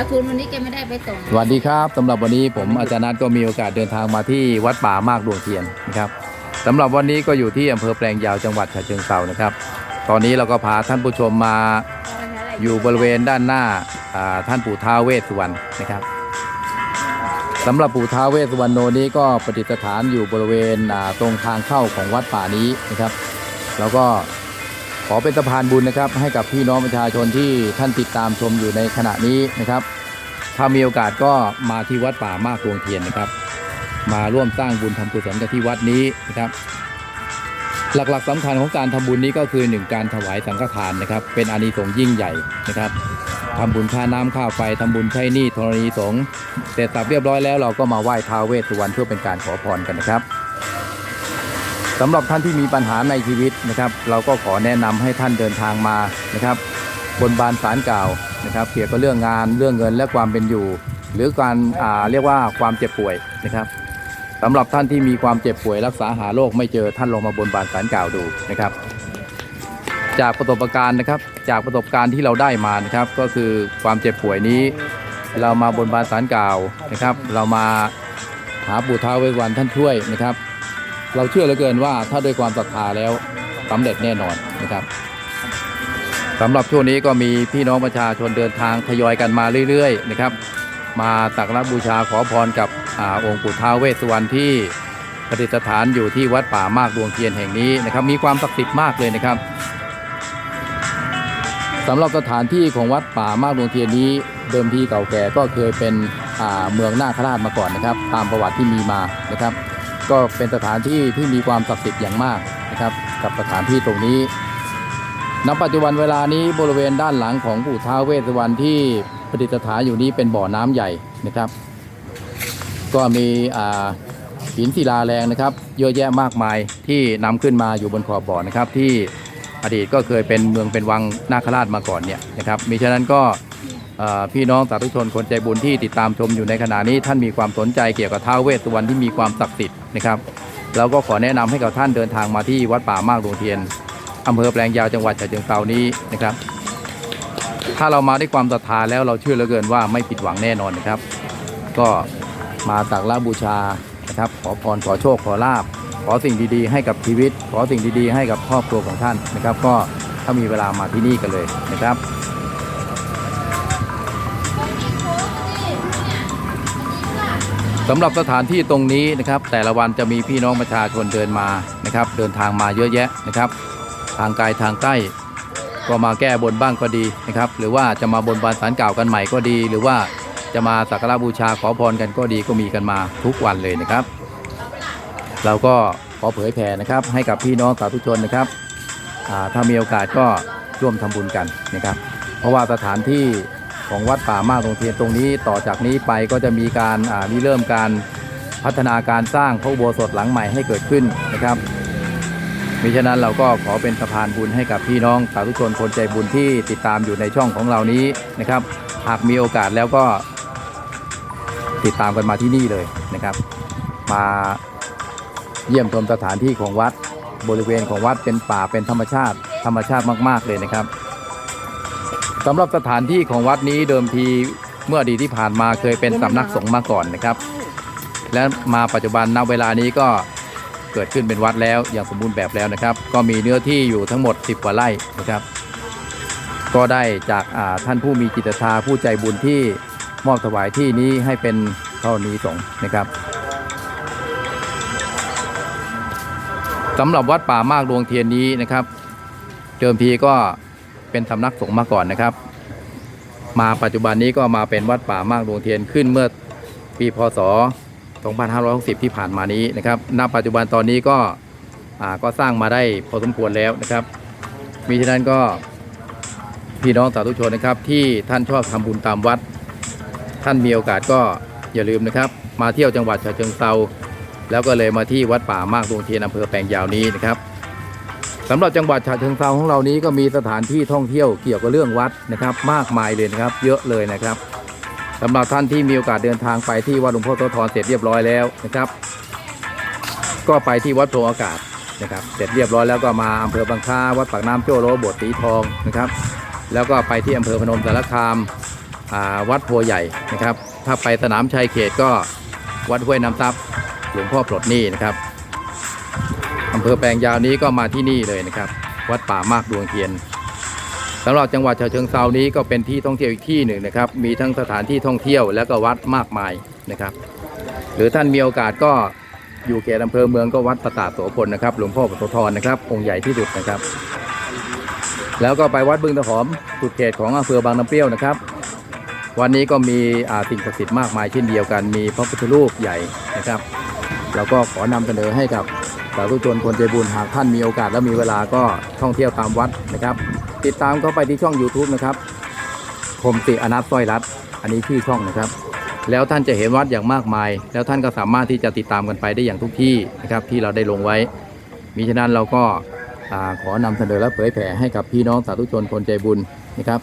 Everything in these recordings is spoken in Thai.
อาทุนวันนี้แกไม่ได้ไปส่งสวัสดีครับสำหรับวันนี้ผมอาจารย์นัทก็มีโอกาสเดินทางมาที่วัดป่ามากดวงเทียนนะครับสำหรับวันนี้ก็อยู่ที่อำเภอแปลงยาวจังหวัดฉะเชิงเทรานะครับ ตอนนี้เราก็พาท่านผู้ชมมาอยู่บริเวณด้านหน้าอ่าท่านปู่ท้าวเวสสุวรรณนะครับสำหรับปู่ท้าวเวสสุวรรณโนนี้ก็ประดิษฐานอยู่บริเวณอ่าตรงทางเข้าของวัดป่านี้นะครับ แล้วก็ ขอเป็นสะพานบุญนะครับ ให้กับพี่น้องประชาชนที่ท่านติดตามชมอยู่ในขณะนี้นะครับ ถ้ามีโอกาสก็มาที่วัดป่ามากดวงเทียนนะครับ มาร่วมสร้างบุญทำกุศลกันที่วัดนี้นะครับ หลักๆสำคัญของการทำบุญนี้ก็คือหนึ่งการถวายสังฆทานนะครับ เป็นอานิสงส์ยิ่งใหญ่นะครับทำบุญค่าน้ำค่าไฟทำบุญใช้หนี้ธรณีสงฆ์เสร็จสับเรียบร้อยแล้วเราก็มาไหว้ท้าวเวสสุวรรณเพื่อเป็นการขอพรกันนะครับ สำหรับท่านที่มีปัญหาในชีวิตนะครับ เราก็ขอแนะนำให้ท่านเดินทางมานะครับ บนบานสารกล่าวนะครับเกี่ยวกับเรื่องงานเรื่องเงินและความเป็นอยู่ หรือการอ่าเรียกว่าความเจ็บป่วยนะครับสำหรับท่านที่มีความเจ็บป่วยรักษาหาโรคไม่เจอท่านลองมาบนบานสารกล่าวดูนะครับ จากประสบการณ์นะครับ จากประสบการณ์ที่เราได้มานะครับ ก็คือความเจ็บป่วยนี้ เรามาบนบานสารกล่าวนะครับ เรามาหาปู่ท้าเวสวรรณท่านช่วยนะครับ เราเชื่อเหลือเกินว่าถ้าด้วยความศรัทธาแล้วสำเร็จแน่นอนนะครับสำหรับช่วงนี้ก็มีพี่น้องประชาชนเดินทางทยอยกันมาเรื่อยๆนะครับ มาสักระบูชาขอพรกับอองค์ปู่ท้าเวสสุวรรณที่ประดิษฐานอยู่ที่วัดป่ามากดวงเทียนแห่งนี้นะครับ มีความศักดิ์สิทธิ์มากเลยนะครับสำหรับสถานที่ของวัดป่ามากดวงเทียนนี้เดิมทีเก่าแก่ก็เคยเป็นเมืองนาคราชมาก่อนนะครับ ตามประวัติที่มีมานะครับ ก็เป็นสถานที่ที่มีความศักดิ์สิทธิ์อย่างมากนะครับ กับสถานที่ตรงนี้ณปัจจุบันเวลานี้บริเวณด้านหลังของปู่ท้าเวสวรรณที่ประดิษฐานอยู่นี้เป็นบ่อน้ำใหญ่นะครับ ก็มีหินศิลาแรงนะครับ เยอะแยะมากมายที่นำขึ้นมาอยู่บนขอบบ่อนะครับ ที่อดีตก็เคยเป็นเมืองเป็นวังนาคราชมาก่อนเนี่ยนะครับมิฉะนั้นก็ พี่น้องสาธุชนคนใจบุญที่ติดตามชมอยู่ในขณะนี้ท่านมีความสนใจเกี่ยวกับท้าวเวสสุวรรณที่มีความศักดิ์สิทธิ์นะครับเราก็ขอแนะนำให้กับท่านเดินทางมาที่วัดป่ามากดวงเทียนอำเภอแปลงยาวจังหวัดฉะเชิงเทรานี้นะครับ ถ้าเรามาด้วยความศรัทธาแล้วเราเชื่อเหลือเกินว่าไม่ผิดหวังแน่นอนนะครับ ก็มาสักการะบูชานะครับขอพรขอโชคขอลาบขอสิ่งดีๆ ให้กับชีวิต ขอสิ่งดีๆ ให้กับครอบครัวของท่านนะครับ ก็ถ้ามีเวลามาที่นี่กันเลยนะครับ สำหรับสถานที่ตรงนี้นะครับ แต่ละวันจะมีพี่น้องประชาชนเดินมานะครับ เดินทางมาเยอะแยะนะครับ ทางไกลทางใกล้ก็มาแก้บนบ้างก็ดีนะครับ หรือว่าจะมาบนบานสารเก่ากันใหม่ก็ดี หรือว่าจะมาสักการะบูชาขอพรกันก็ดีก็มีกันมาทุกวันเลยนะครับ เราก็ขอเผยแผ่นะครับ ให้กับพี่น้องสาธุชนนะครับถ้ามีโอกาสก็ร่วมทำบุญกันนะครับ เพราะว่าสถานที่ ของวัดป่ามากตรงเทียนตรงนี้ต่อจากนี้ไปก็จะมีการอ่าริเริ่มการพัฒนาการสร้างพระอุโบสถหลังใหม่ให้เกิดขึ้นนะครับมิฉะนั้นเราก็ขอเป็นสะพานบุญให้กับพี่น้องสาธุชนคนใจบุญที่ติดตามอยู่ในช่องของเรานี้นะครับ หากมีโอกาสแล้วก็ติดตามกันมาที่นี่เลยนะครับ มาเยี่ยมชมสถานที่ของวัดบริเวณของวัดเป็นป่าเป็นธรรมชาติ ธรรมชาติมาก ๆ เลยนะครับ สำหรับสถานที่ของวัดนี้เดิมทีเมื่ออดีตที่ผ่านมาเคยเป็นสำนักสงฆ์มาก่อนนะครับ และมาปัจจุบันณเวลานี้ก็เกิดขึ้นเป็นวัดแล้วอย่างสมบูรณ์แบบแล้วนะครับ ก็มีเนื้อที่อยู่ทั้งหมด 10 กว่าไร่นะครับ ก็ได้จากาท่านผู้มีจิตศาผู้ใจบุญที่มอบถวายที่นี้ให้เป็นเท่านี้สงนะครับสำหรับวัดป่ามากดวงเทียนนี้นะครับ เดิมทีก็ เป็นสำนักสงฆ์มาก่อนนะครับ มาปัจจุบันนี้ก็มาเป็นวัดป่ามากดวงเทียนขึ้นเมื่อปีพศ 2560 ที่ผ่านมานี้นะครับณปัจจุบันตอนนี้ก็ก็สร้างมาได้พอสมควรแล้วนะครับ มีฉะนั้นก็พี่น้องสาธุชนนะครับ ที่ท่านชอบทำบุญตามวัด ท่านมีโอกาสก็อย่าลืมนะครับ มาเที่ยวจังหวัดฉะเชิงเซาแล้วก็เลยมาที่วัดป่ามากดวงเทียนอำเภอแปลงยาวนี้นะครับ สำหรับจังหวัดฉะเชิงเซาของเรานี้ก็มีสถานที่ท่องเที่ยวเกี่ยวกับเรื่องวัดนะครับ มากมายเลยนะครับ เยอะเลยนะครับสำหรับท่านที่มีโอกาสเดินทางไปที่วัดหลวงพ่อโสธรเสร็จเรียบร้อยแล้วนะครับ ก็ไปที่วัดโพอากาศนะครับ เสร็จเรียบร้อยแล้วก็มาอำเภอบางค้าวัดปากน้ำโจ้โรบสถ์สีทองนะครับ แล้วก็ไปที่อำเภอพนมสารคามอาวัดโพใหญ่นะครับ ถ้าไปสนามชัยเขตก็วัดห้วยน้ำซับหลวงพ่อปลดหนี้นะครับ อำเภอแปลงยาวนี้ก็มาที่นี่เลยนะครับ วัดป่ามากดวงเทียนสำหรับจังหวัดฉะเชิงเซานี้ก็เป็นที่ท่องเที่ยวอีกที่หนึ่งนะครับ มีทั้งสถานที่ท่องเที่ยวและก็วัดมากมายนะครับ หรือท่านมีโอกาสก็อยู่เขตอำเภอเมืองก็วัดประตาดโสพลนะครับ หลวงพ่อปฐทรนะครับ องค์ใหญ่ที่สุดนะครับ แล้วก็ไปวัดบึงตะหอมสุดเขตของอำเภอบางน้ำเปรี้ยวนะครับ วันนี้ก็มีสิ่งศักดิ์สิทธิ์มากมายเช่นเดียวกัน มีพระพุทธรูปใหญ่นะครับ เราก็ขอนำเสนอให้กับสาธุชนคนใจบุญหากท่านมีโอกาสและมีเวลาก็ท่องเที่ยวตามวัดนะครับ ติดตามเข้าไปที่ช่อง YouTube นะครับคมติอนัทสร้อยรัตน์อันนี้ชื่อช่องนะครับ แล้วท่านจะเห็นวัดอย่างมากมาย แล้วท่านก็สามารถที่จะติดตามกันไปได้อย่างทุกที่นะครับที่เราได้ลงไว้ มิฉะนั้นเราก็าขอนำเสนอและเผยแผ่ให้กับพี่น้องสาธุชนคนใจบุญนะครับ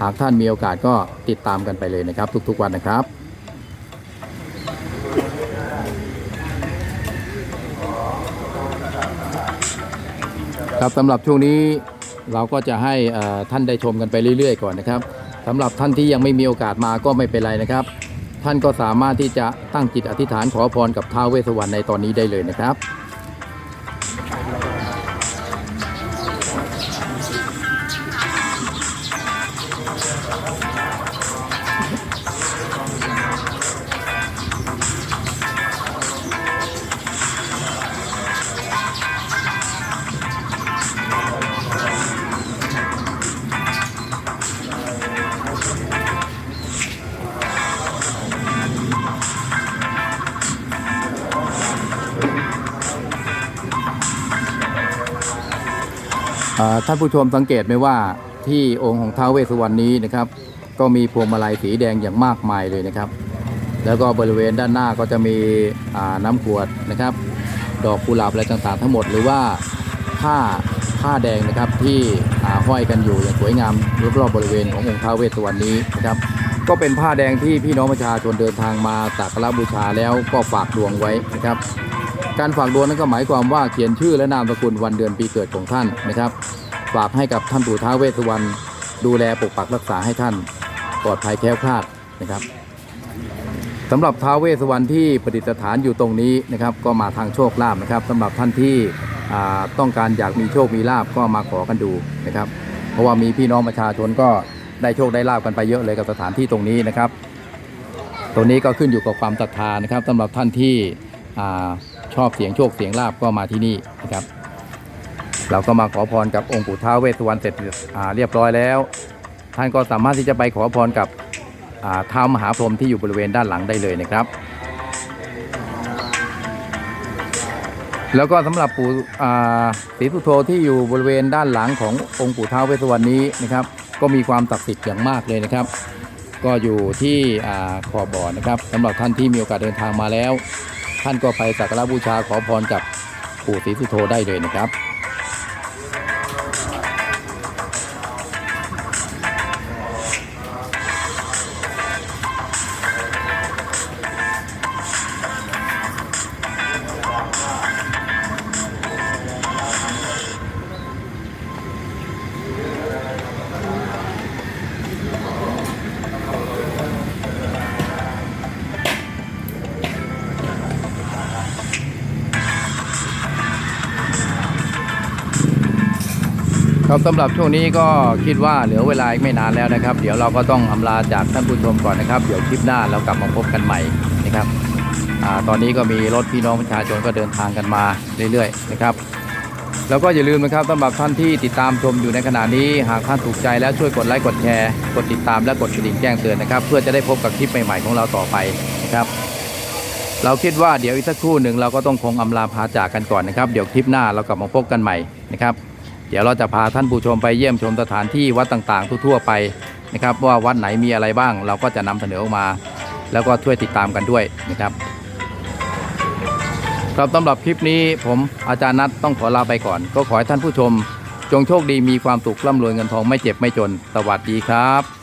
หากท่านมีโอกาสก็ติดตามกันไปเลยนะครับ ทุกๆวันนะครับ ครับสำหรับช่วงนี้เราก็จะให้ท่านได้ชมกันไปเรื่อย ๆ ก่อนนะครับสำหรับท่านที่ยังไม่มีโอกาสมาก็ไม่เป็นไรนะครับ ท่านก็สามารถที่จะตั้งจิตอธิษฐานขอพรกับท้าวเวสสวรรณในตอนนี้ได้เลยนะครับ ท่านผู้ชมสังเกตไหมว่าที่องค์ของท้าวเวสสุวรรณนี้นะครับ ก็มีพวงมาลัยสีแดงอย่างมากมายเลยนะครับ แล้วก็บริเวณด้านหน้าก็จะมีน้ำขวดนะครับ ดอกกุหลาบอะไรต่างๆ ทั้งหมดหรือว่าผ้าผ้าแดงนะครับที่ห้อยกันอยู่อย่างสวยงามรอบๆบริเวณขององค์ท้าวเวสสุวรรณนี้นะครับ ก็เป็นผ้าแดงที่พี่น้องประชาชนเดินทางมาสักการะบูชาแล้วก็ฝากดวงไว้นะครับ การฝากดวงนั้นก็หมายความว่าเขียนชื่อและนามสกุลวันเดือนปีเกิดของท่านนะครับ ฝากให้กับท่านปู่ท้าเวสุวรรณดูแลปกปักรักษาให้ท่านปลอดภัยแคล้วคลาดนะครับสำหรับท้าเวสุวรรณที่ประดิษฐานอยู่ตรงนี้นะครับ ก็มาทางโชคลาภนะครับสำหรับท่านที่ต้องการอยากมีโชคมีลาภก็มาขอกันดูนะครับ เพราะว่ามีพี่น้องประชาชนก็ได้โชคได้ลาภกันไปเยอะเลยกับสถานที่ตรงนี้นะครับ ตรงนี้ก็ขึ้นอยู่กับความศรัทธานะครับสำหรับท่านที่ ชอบเสียงโชคเสียงลาบก็มาที่นี่นะครับ เราก็มาขอพรกับองค์ปู่ท้าวเวสสุวรรณเสร็จเรียบร้อยแล้ว ท่านก็สามารถที่จะไปขอพรกับท้าวมหาพรหมที่อยู่บริเวณด้านหลังได้เลยนะครับ แล้วก็สำหรับปู่ศรีสุโธที่อยู่บริเวณด้านหลังขององค์ปู่ท้าวเวสสุวรรณนี้นะครับ ก็มีความศักดิ์สิทธิ์อย่างมากเลยนะครับก็อยู่ที่อขอบบ่อนะครับสำหรับท่านที่มีโอกาสเดินทางมาแล้ว ท่านก็ไปสักการะบูชาขอพรกับปู่ศรีสุโธได้เลยนะครับ ครับสำหรับช่วงนี้ก็คิดว่าเหลือเวลาอีกไม่นานแล้วนะครับ เดี๋ยวเราก็ต้องอำลาจากท่านผู้ชมก่อนนะครับ เดี๋ยวคลิปหน้าเรากลับมาพบกันใหม่นะครับอตอนนี้ก็มีรถพี่น้องประชาชนก็เดินทางกันมาเรื่อยๆนะครับ แล้วก็อย่าลืมนะครับสำหรับท่านที่ติดตามชมอยู่ในขณะนี้หากท่านถูกใจแล้วช่วยกดไลค์กดแชร์กดติดตามและกดกระดิ่งแจ้งเตือนนะครับ เพื่อจะได้พบกับคลิปใหม่ๆของเราต่อไปนะครับ เราคิดว่าเดี๋ยวอีกสักครู่หนึ่งเราก็ต้องคงอำลาพาจากกันก่อนนะครับ เดี๋ยวคลิปหน้าเรากลับมาพบกันใหม่นะครับ เดี๋ยวเราจะพาท่านผู้ชมไปเยี่ยมชมสถานที่วัดต่างๆ ทั่วๆไปนะครับ ว่าวัดไหนมีอะไรบ้าง เราก็จะนำเสนอออกมา แล้วก็ช่วยติดตามกันด้วยนะครับครับสำหรับคลิปนี้ผมอาจารย์นัทต้องขอลาไปก่อน ก็ขอให้ท่านผู้ชม จงโชคดีมีความสุขร่ำรวยเงินทองไม่เจ็บไม่จน สวัสดีครับ